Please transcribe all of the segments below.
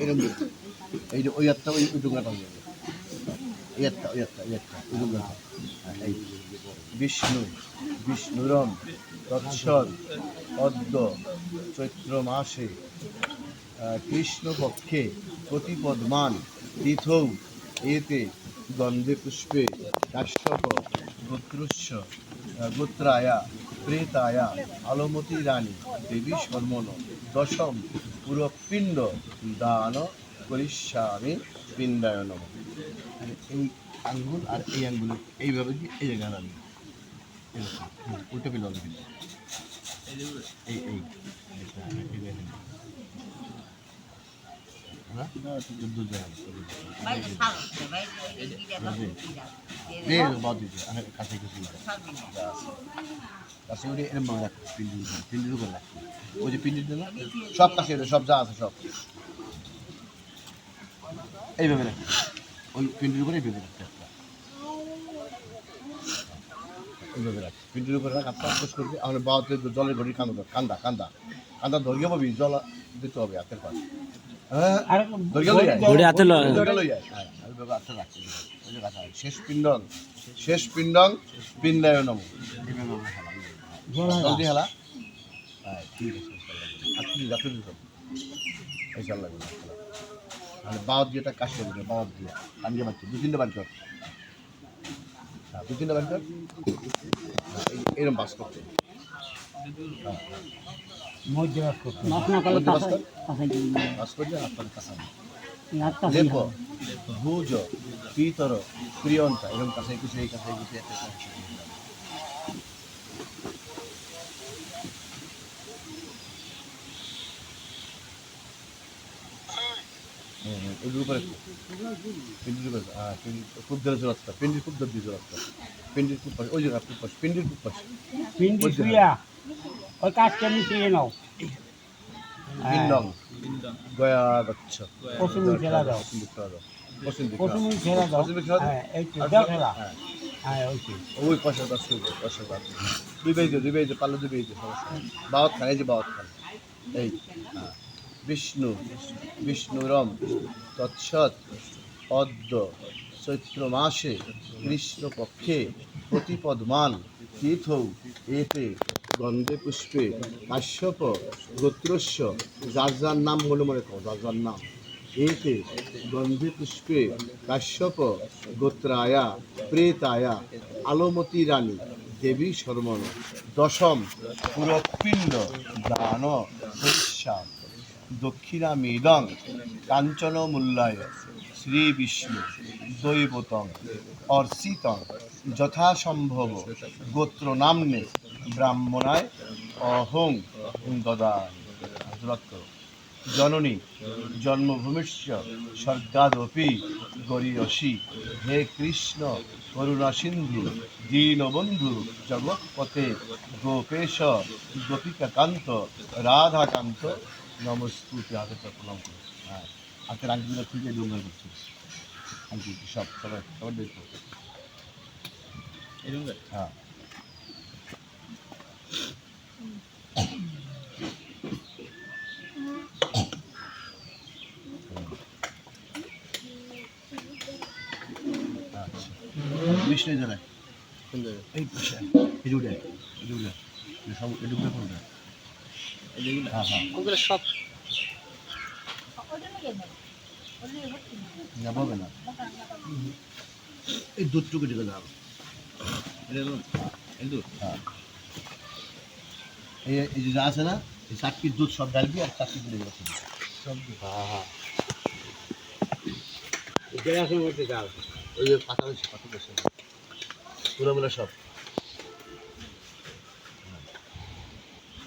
এরকম এই ওই একটা ওই ওই হয়ে এই একটা ওই একটা ওই একটা ওই এই বিষ্ণু বিষ্ণুরম তৎসদ পদ্ম চৈত্র মাসে কৃষ্ণপক্ষে প্রতিপদমান তীর্থৌ এতে গন্ধে পুষ্পে কাশ্যপ গোত্রস্য গোত্রায়া প্রেতায়া আলমতি রানী দেবী শর্মন দশম পুরপিণ্ড দান করিস্বামী পিণ্ডায়ন এই আঙ্গুল আর এই আঙ্গুল এইভাবে কি এই জায়গায় হুম, উল্টো পিল এই এই সব কাছে সব যা আছে সব এইভাবে রাখো ওই পিন্ডির উপরে এইভাবে রাখতে এইভাবে রাখ পিন্ডির উপরে রাখ আপনার পোষ করবে আমার বাবাতে জলের ঘড়ি কান্দা কান্দা কান্দা কান্দা ধরিয়ে পাবি জল দিতে হবে হাতের পাশে যে। শেষ পিণ্ডং। শেষ পিণ্ডং পিণ্ডায় নম। জলদি হেলা। ঠিক আছে চাল লাগবে না, হেলা। মানে বাদ দিয়ে কাশি দিবে বাদ দিয়ে আমি দিয়ে বাড়ছি দু তিনটে বাড়ি কর। হ্যাঁ দু তিনটে বাড়ি কর। হ্যাঁ, বাস করতে। হ্যাঁ। মধ্যে বাস করতে দিবি বাস করলে আপনার কাছে হাত লেপ ভুজ পিতর প্রিয়ন্তা এরকম কাছে কিছু এই কাছে একটা কাছে এগুলো উপরে পিন্ডির উপরে হ্যাঁ খুব ধরে জোরাস্তা পিন্ডির খুব ধরে দিয়ে জোরাস্তা পিন্ডির খুব পাশে ওই জায়গা খুব পাশে পিন্ডির খুব পাশে। পিন্ডি শুইয়া। ওই কাজটা মিশিয়ে নাও। পিন্ডং গয়া গচ্ছ পশ্চিম দিকে দাও। পশ্চিম দাও। দাও। দাও? হ্যাঁ এই হ্যাঁ। হ্যাঁ ওই দশ দশ বার দুই বেজে দুই বেজে পারলে দুই বেজে সমস্যা বাওয়াত খান এই যে বাওয়াত খান। এই হ্যাঁ। বিষ্ণু, বিষ্ণুরম, তৎসৎ, অদ্য চৈত্র মাসে কৃষ্ণপক্ষে, প্রতিপদমান, তীর্থৌ, এতে, গন্ধে পুষ্পে কাশ্যপ গোত্রস্য, যার যার নাম মনে মনে কর, যার যার নাম। এতে, গন্ধে পুষ্পে কাশ্যপ গোত্রায়া, প্রেতায়া, আলমতি রানী, দেবী শর্মণ, দশম পুরপিণ্ড দান দক্ষিণামিদং কাঞ্চন মূল্যায় শ্রী বিষ্ণু দৈবতং অর্চিতং যথাসম্ভব গোত্র নাম্নে ব্রাহ্মণায় অহং দদান। জননী জন্মভূমিশ্চ স্বর্গাদপি গরীয়সী, হে কৃষ্ণ, করুণা সিন্ধু, দীনবন্ধু জগৎপতে গোপেশ, গোপিকাকান্ত, রাধাকান্ত নমস্তুতি হাতে প্রণাম করো হ্যাঁ হাতের আঙ্গুলটা খুঁজে ডুঙ্গার করছে আঙ্গুল সব সবাই সবার দেখো হ্যাঁ আচ্ছা বিষ্ণু জানায় কোন জায়গায় এই পাশে এই দুটো এই দুটো এই সব এই দুটো কোনটা হ্যাঁ হ্যাঁ। ওগুলো সব। না পাবে না। এই দুধটুকু ঢেকে দাও। হ্যাঁ। এই এই যে আছে না এই চারটির দুধ সব ডালবি আর চারটি দুধ খাবি। সব দুধ। মধ্যে দাও। ওই যে পাতা রয়েছে পাতা পুরো সব।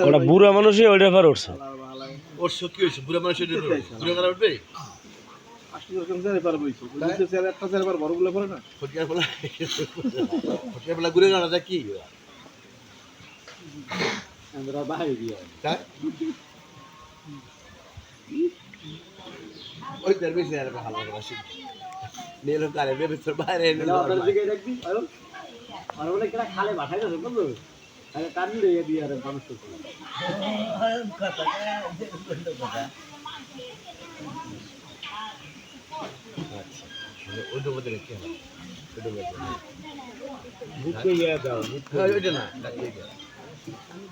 ওটা বুড়া মানুষই ওইটার পর উঠছে ওর শো কি হয়েছে বুড়া মানুষের বুড়া গালা উঠবে? আমরা বাইরে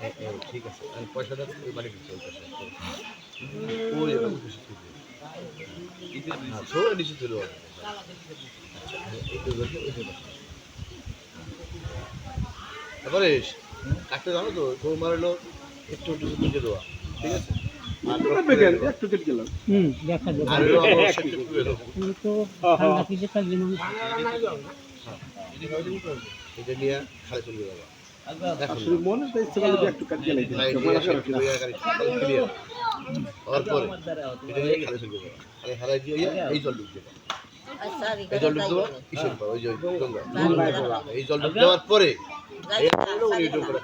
হ্যাঁ, ঠিক আছে। আমি বাড়ি আমি হ্যাঁ আচ্ছা। এইটা বলছে ওইটা বলছে তারপরে কাটতে জানো তো তোমার হলো একটু একটু তুলে দেওয়া ঠিক আছে? এটা নিয়ে খালি চলে যাব দেখো। আসলে মনে তো ইচ্ছে করলে একটু কাটে গেলে হওয়ার পরে এটা নিয়ে খালি চলে যাব খালি দিয়ে এই জল ঢুকবে সরি এই জল ঢুকতে কিসের পর ওই গঙ্গা এই জল ঢুক দেওয়ার পরে এই হলো উনি ডুব করে